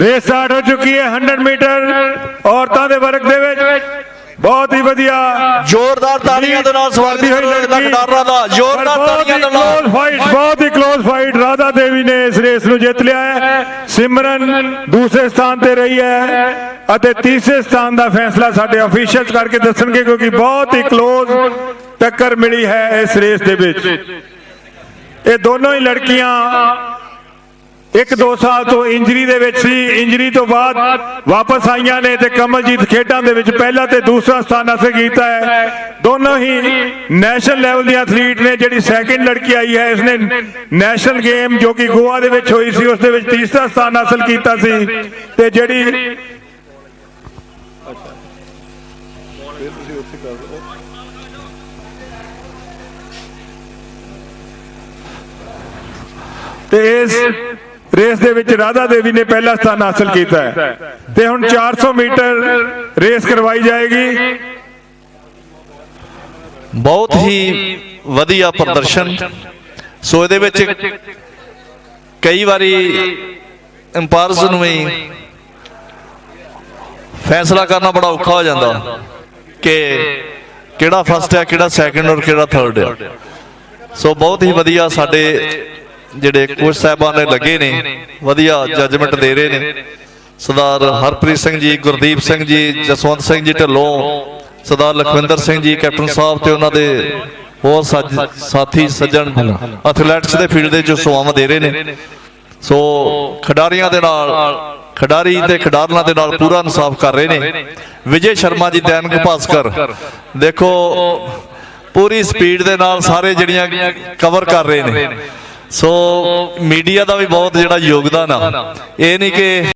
Race start ਹੋ ਚੁੱਕੀ ਹੈ 100 ਮੀਟਰ ਔਰਤਾਂ ਦੇ ਵਰਗ ਦੇ ਵਿੱਚ। ਬਹੁਤ ਹੀ ਵਧੀਆ। ਜ਼ੋਰਦਾਰ ਤਾਲੀਆਂ ਦੇ ਨਾਲ ਸਵਾਗਤ ਕਰਦੀ। ਖਿਡਾਰਨਾਂ ਦਾ ਜ਼ੋਰਦਾਰ ਤਾਲੀਆਂ ਦੇ ਨਾਲ। fight, ਬਹੁਤ ਹੀ ਕਲੋਜ਼ ਫਾਈਟ ਰਾਧਾ ਦੇਵੀ ਨੇ ਇਸ ਰੇਸ ਨੂੰ ਜਿੱਤ ਲਿਆ ਹੈ। ਸਿਮਰਨ ਦੂਸਰੇ ਸਥਾਨ ਤੇ ਰਹੀ ਹੈ ਅਤੇ ਤੀਸਰੇ ਸਥਾਨ ਦਾ ਫੈਸਲਾ ਸਾਡੇ ਅਫੀਸ਼ੀਅਲਸ ਕਰਕੇ ਦੱਸਣਗੇ ਕਿਉਂਕਿ ਬਹੁਤ ਹੀ ਕਲੋਜ਼ ਟੱਕਰ ਮਿਲੀ ਹੈ ਇਸ ਰੇਸ ਦੇ ਵਿੱਚ। ਇਹ ਦੋਨੋਂ ਹੀ ਲੜਕੀਆਂ ਇੱਕ ਦੋ ਸਾਲ ਤੋਂ ਇੰਜਰੀ ਦੇ ਵਿੱਚ ਸੀ। ਇੰਜਰੀ ਤੋਂ ਬਾਅਦ ਵਾਪਸ ਆਈਆਂ ਨੇ ਤੇ ਕਮਲਜੀਤ ਖੇਡਾਂ ਦੇ ਵਿੱਚ ਪਹਿਲਾ ਤੇ ਦੂਸਰਾ ਸਥਾਨ ਹਾਸਲ ਕੀਤਾ ਹੈ। ਦੋਨੋਂ ਹੀ ਨੈਸ਼ਨਲ ਲੈਵਲ ਦੀਆਂ ਐਥਲੀਟ ਨੇ, ਜਿਹੜੀ ਸੈਕਿੰਡ ਲੜਕੀ ਆਈ ਹੈ, ਇਸਨੇ ਨੈਸ਼ਨਲ ਗੇਮ ਜੋ ਕਿ ਗੋਆ ਦੇ ਵਿੱਚ ਹੋਈ ਸੀ ਉਸ ਦੇ ਵਿੱਚ ਤੀਸਰਾ ਸਥਾਨ ਹਾਸਲ ਕੀਤਾ ਸੀ ਤੇ ਜਿਹੜੀ ਤੇ ਇਸ ਰੇਸ ਦੇ ਵਿੱਚ ਰਾਧਾ ਦੇਵੀ ਨੇ ਪਹਿਲਾ ਸਥਾਨ ਹਾਸਲ ਕੀਤਾ ਹੈ। ਤੇ ਹੁਣ 400 ਮੀਟਰ ਰੇਸ ਕਰਵਾਈ ਜਾਏਗੀ। ਬਹੁਤ ਹੀ ਵਧੀਆ ਪ੍ਰਦਰਸ਼ਨ। ਸੋ ਇਹਦੇ ਵਿੱਚ ਕਈ ਵਾਰੀ ਅੰਪਾਇਰਸ ਨੂੰ ਵੀ ਫੈਸਲਾ ਕਰਨਾ ਬੜਾ ਔਖਾ ਹੋ ਜਾਂਦਾ ਕਿ ਕਿਹੜਾ ਫਸਟ ਹੈ ਕਿਹੜਾ ਸੈਕੰਡ ਔਰ ਕਿਹੜਾ ਥਰਡ ਹੈ। ਸੋ ਬਹੁਤ ਹੀ ਵਧੀਆ ਸਾਡੇ ਜਿਹੜੇ ਕੋਚ ਸਾਹਿਬਾਨ ਨੇ ਲੱਗੇ ਨੇ, ਵਧੀਆ ਜੱਜਮੈਂਟ ਦੇ ਰਹੇ ਨੇ। ਸਰਦਾਰ ਹਰਪ੍ਰੀਤ ਸਿੰਘ ਜੀ, ਗੁਰਦੀਪ ਸਿੰਘ ਜੀ, ਜਸਵੰਤ ਸਿੰਘ ਜੀ ਢਿੱਲੋਂ, ਸਰਦਾਰ ਲਖਵਿੰਦਰ ਸਿੰਘ ਜੀ, ਕੈਪਟਨ ਸਾਹਿਬ ਤੇ ਉਹਨਾਂ ਦੇ ਹੋਰ ਸਾਥੀ, ਸੱਜਣ ਐਥਲੈਟਿਕਸ ਦੇ ਫੀਲਡ ਦੇ ਜੋ ਸੇਵਾਵਾਂ ਦੇ ਰਹੇ ਨੇ। ਸੋ ਖਿਡਾਰੀਆਂ ਦੇ ਨਾਲ, ਖਿਡਾਰੀ ਤੇ ਖਿਡਾਰਨਾਂ ਦੇ ਨਾਲ ਪੂਰਾ ਇਨਸਾਫ ਕਰ ਰਹੇ ਨੇ। ਵਿਜੇ ਸ਼ਰਮਾ ਜੀ, ਦੈਨਿਕ ਭਾਸਕਰ। ਦੇਖੋ, ਪੂਰੀ ਸਪੀਡ ਦੇ ਨਾਲ ਸਾਰੇ ਜਿਹੜੀਆਂ ਕਵਰ ਕਰ ਰਹੇ ਨੇ। ਸੋ ਮੀਡੀਆ ਦਾ ਵੀ ਬਹੁਤ ਜਿਹੜਾ ਯੋਗਦਾਨ ਆ। ਇਹ ਨਹੀਂ ਕਿ